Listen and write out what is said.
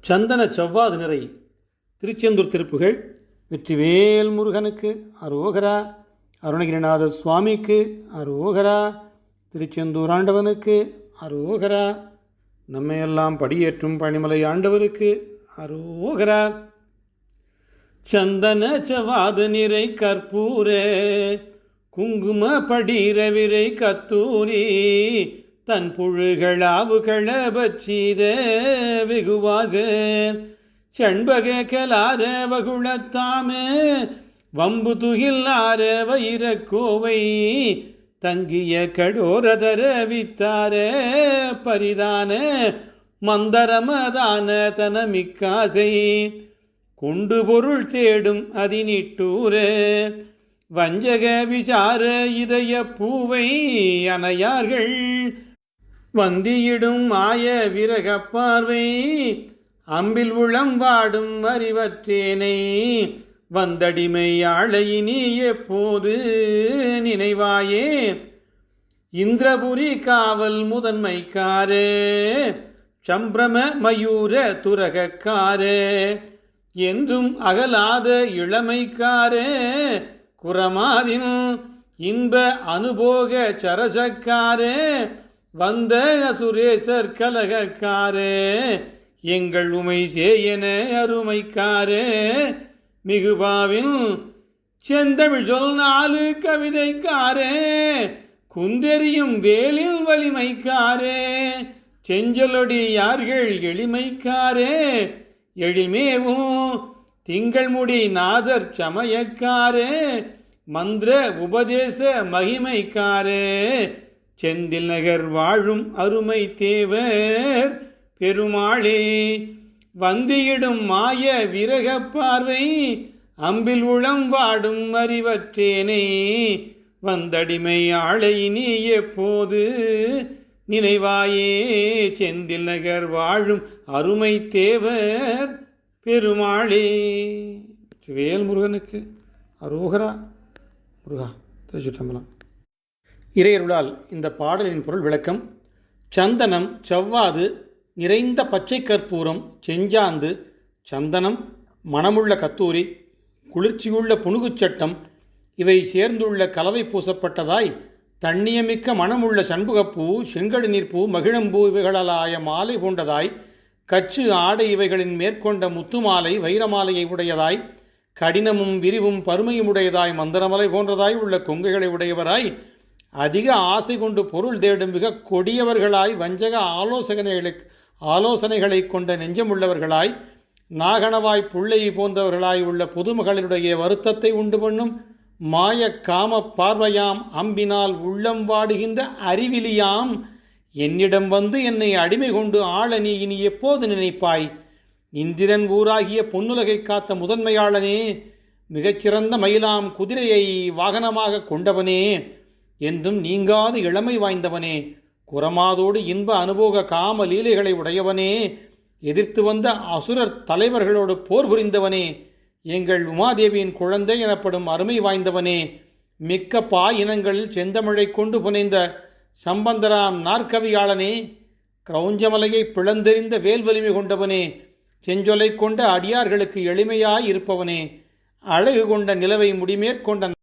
சந்தன செவ்வாது நிறை. திருச்செந்தூர் திருப்புகள் வெற்றிவேல் முருகனுக்கு அரோகரா. அருணகிரிநாத சுவாமிக்கு அரோகரா. திருச்செந்தூர் ஆண்டவனுக்கு அரோகரா. நம்மையெல்லாம் படியேற்றும் பணிமலை ஆண்டவருக்கு அரோகரா. சந்தன செவ்வாது நிறை கற்பூரே. குங்கும படி விரை கத்தூரி. தன் புழுகளாவுகள பச்சீத வெகுவாச செண்பக கலார வகுளத்தாமே வம்பு துகில்லார வைரக்கோவை தங்கிய கடோரதர வித்தார பரிதான மந்தரமதான தனமிக்காசை. கொண்டு பொருள் தேடும் அதினிட்டூர வஞ்சக விசார இதய பூவை அணையார்கள். வந்தியிடும் மாய விரகப் பார்வை அம்பில் உளம் வாடும் அறிவற்றேனை வந்தடிமை ஆளையினி எப்போது நினைவாயே? இந்திரபுரி காவல் முதன்மைக்காரே சம்பிரம மயூர துரகக்காரே என்றும் அகலாத இளமைக்காரே குரமாதின் இன்ப அனுபோக சரசக்காரே வந்த அசுரேசர் கலகக்காரே எங்கள் உமை சேயன அருமைக்காரே மிகுபாவின் செந்தமிழ் சொல் நாலு கவிதைக்காரே குந்தெறியும் வேலில் வலிமைக்காரே செஞ்சலொடி யார்கள் எளிமைக்காரே எழில்மேவும் திங்கள் முடி நாதர் சமயக்காரே மந்திர உபதேச மகிமைக்காரே செந்தில் நகர் வாழும் அருமை தேவர் பெருமாளே வந்தியிடும் மாய விரக பார்வை அம்பில் உளம் வாடும் அறிவற்றேனே வந்தடிமை ஆளை நீ எப்போது நினைவாயே செந்தில் நகர் வாழும் அருமை தேவர் பெருமாளே. வேல் முருகனுக்கு அரோகரா முருகா திருச்சிட்டம்பலம் இறையருளால் இந்த பாடலின் பொருள் விளக்கம் சந்தனம் செவ்வாது நிறைந்த பச்சை கற்பூரம் செஞ்சாந்து சந்தனம் மணமுள்ள கத்தூரி குளிர்ச்சியுள்ள புனுகுச்சட்டம் இவை சேர்ந்துள்ள கலவை பூசப்பட்டதாய் தண்ணியமிக்க மணமுள்ள சண்புகப்பூ செங்கடு நீர்ப்பூ மகிழம்பூ இவைகளாலாய மாலை பூண்டதாய் கச்சு ஆடை இவைகளின் மேற்கொண்ட முத்துமாலை வைரமாலையை உடையதாய் கடினமும் விரிவும் பருமையும் உடையதாய் மந்திரமலை போன்றதாய் உள்ள கொங்கைகளை உடையவராய் அதிக ஆசை கொண்டு பொருள் தேடும் மிக கொடியவர்களாய் வஞ்சக ஆலோசனைகளை ஆலோசனைகளை கொண்ட நெஞ்சமுள்ளவர்களாய் நாகனவாய் புள்ளை போன்றவர்களாய் உள்ள புதுமகளினுடைய வருத்தத்தை உண்டு பண்ணும் மாய காம பார்வையாம் அம்பினால் உள்ளம் வாடுகின்ற அறிவிலியாம். என்னிடம் வந்து என்னை அடிமை கொண்டு ஆள நீ இனி எப்போது நினைப்பாய்? இந்திரன் ஊராகிய பொன்னுலகை காத்த முதன்மையாளனே மிகச்சிறந்த மயிலாம் குதிரையை வாகனமாக கொண்டவனே. என்றும் நீங்காது இளமை வாய்ந்தவனே. குரமாதோடு இன்ப அனுபோக காம லீலைகளை உடையவனே. எதிர்த்து வந்த அசுரர் தலைவர்களோடு போர் புரிந்தவனே. எங்கள் உமாதேவியின் குழந்தை எனப்படும் அருமை வாய்ந்தவனே. மிக்க பா இனங்களில் செந்தமிழை கொண்டு புனைந்த சம்பந்தராம் நாற்கவியாளனே. கிரௌஞ்சமலையை பிளந்தெறிந்த வேல் வலிமை கொண்டவனே. செஞ்சொலை கொண்ட அடியார்களுக்கு எளிமையாய் இருப்பவனே. அழகு கொண்ட நிலவை முடிமேற்கொண்ட